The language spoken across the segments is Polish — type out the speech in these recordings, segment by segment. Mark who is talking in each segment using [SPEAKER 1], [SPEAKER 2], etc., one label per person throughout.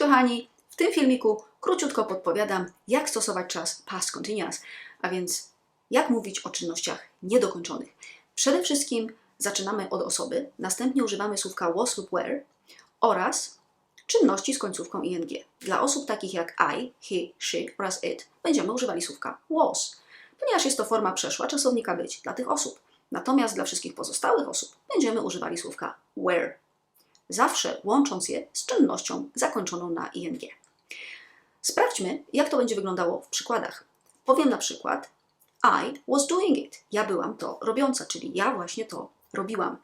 [SPEAKER 1] kochani, w tym filmiku króciutko podpowiadam, jak stosować czas past continuous, a więc jak mówić o czynnościach niedokończonych. Przede wszystkim zaczynamy od osoby, następnie używamy słówka was lub were oraz czynności z końcówką ing. Dla osób takich jak I, he, she oraz it będziemy używali słówka was, ponieważ jest to forma przeszła czasownika być dla tych osób. Natomiast dla wszystkich pozostałych osób będziemy używali słówka were, zawsze łącząc je z czynnością zakończoną na ing. Sprawdźmy, jak to będzie wyglądało w przykładach. Powiem na przykład I was doing it. Ja byłam to robiąca, czyli ja właśnie to robiłam.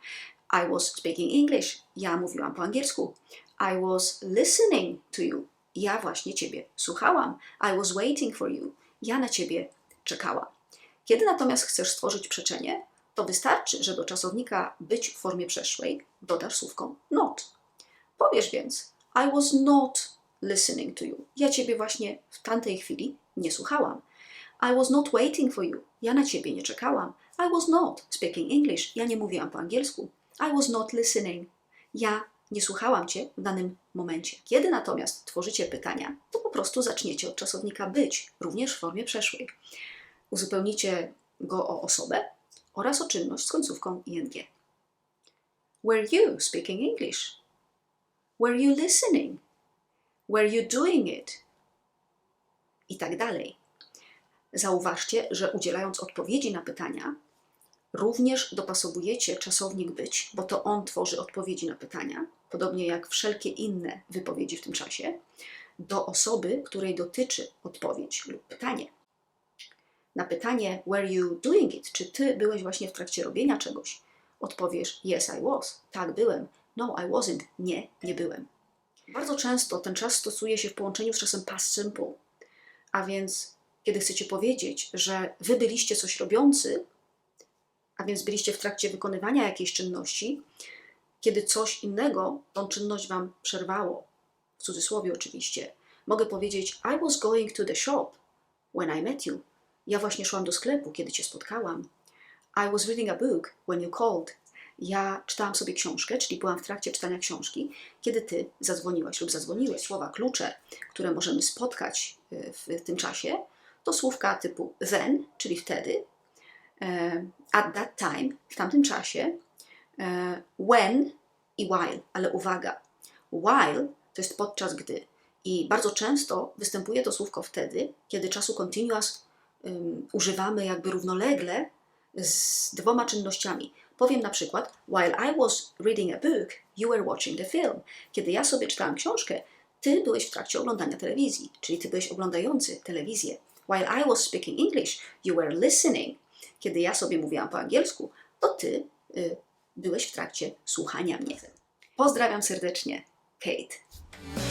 [SPEAKER 1] I was speaking English. Ja mówiłam po angielsku. I was listening to you. Ja właśnie Ciebie słuchałam. I was waiting for you. Ja na Ciebie czekałam. Kiedy natomiast chcesz stworzyć przeczenie, to wystarczy, że do czasownika być w formie przeszłej dodasz słówko not. Powiesz więc I was not listening to you. Ja Ciebie właśnie w tamtej chwili nie słuchałam. I was not waiting for you. Ja na Ciebie nie czekałam. I was not speaking English. Ja nie mówiłam po angielsku. I was not listening. Ja nie słuchałam Cię w danym momencie. Kiedy natomiast tworzycie pytania, to po prostu zaczniecie od czasownika być, również w formie przeszłej. Uzupełnicie go o osobę oraz o czynność z końcówką ing. Were you speaking English? Were you listening? Were you doing it? I tak dalej. Zauważcie, że udzielając odpowiedzi na pytania, również dopasowujecie czasownik być, bo to on tworzy odpowiedzi na pytania, podobnie jak wszelkie inne wypowiedzi w tym czasie, do osoby, której dotyczy odpowiedź lub pytanie. Na pytanie Were you doing it? Czy ty byłeś właśnie w trakcie robienia czegoś? Odpowiesz Yes, I was. Tak, byłem. No, I wasn't. Nie, nie byłem. Bardzo często ten czas stosuje się w połączeniu z czasem past simple, a więc kiedy chcecie powiedzieć, że wy byliście coś robiący, a więc byliście w trakcie wykonywania jakiejś czynności, kiedy coś innego tą czynność wam przerwało, w cudzysłowie oczywiście, mogę powiedzieć I was going to the shop when I met you. Ja właśnie szłam do sklepu, kiedy cię spotkałam. I was reading a book when you called. Ja czytałam sobie książkę, czyli byłam w trakcie czytania książki, kiedy ty zadzwoniłaś lub zadzwoniłeś. Słowa klucze, które możemy spotkać y, w tym czasie, to słówka typu then, czyli wtedy, e, at that time, w tamtym czasie, e, when i while, ale uwaga, while to jest podczas gdy i bardzo często występuje to słówko wtedy, kiedy czasu continuous używamy jakby równolegle z dwoma czynnościami. Powiem na przykład, while I was reading a book, you were watching the film. Kiedy ja sobie czytałam książkę, ty byłeś w trakcie oglądania telewizji, czyli ty byłeś oglądający telewizję. While I was speaking English, you were listening. Kiedy ja sobie mówiłam po angielsku, to ty y, byłeś w trakcie słuchania mnie. Pozdrawiam serdecznie, Kate.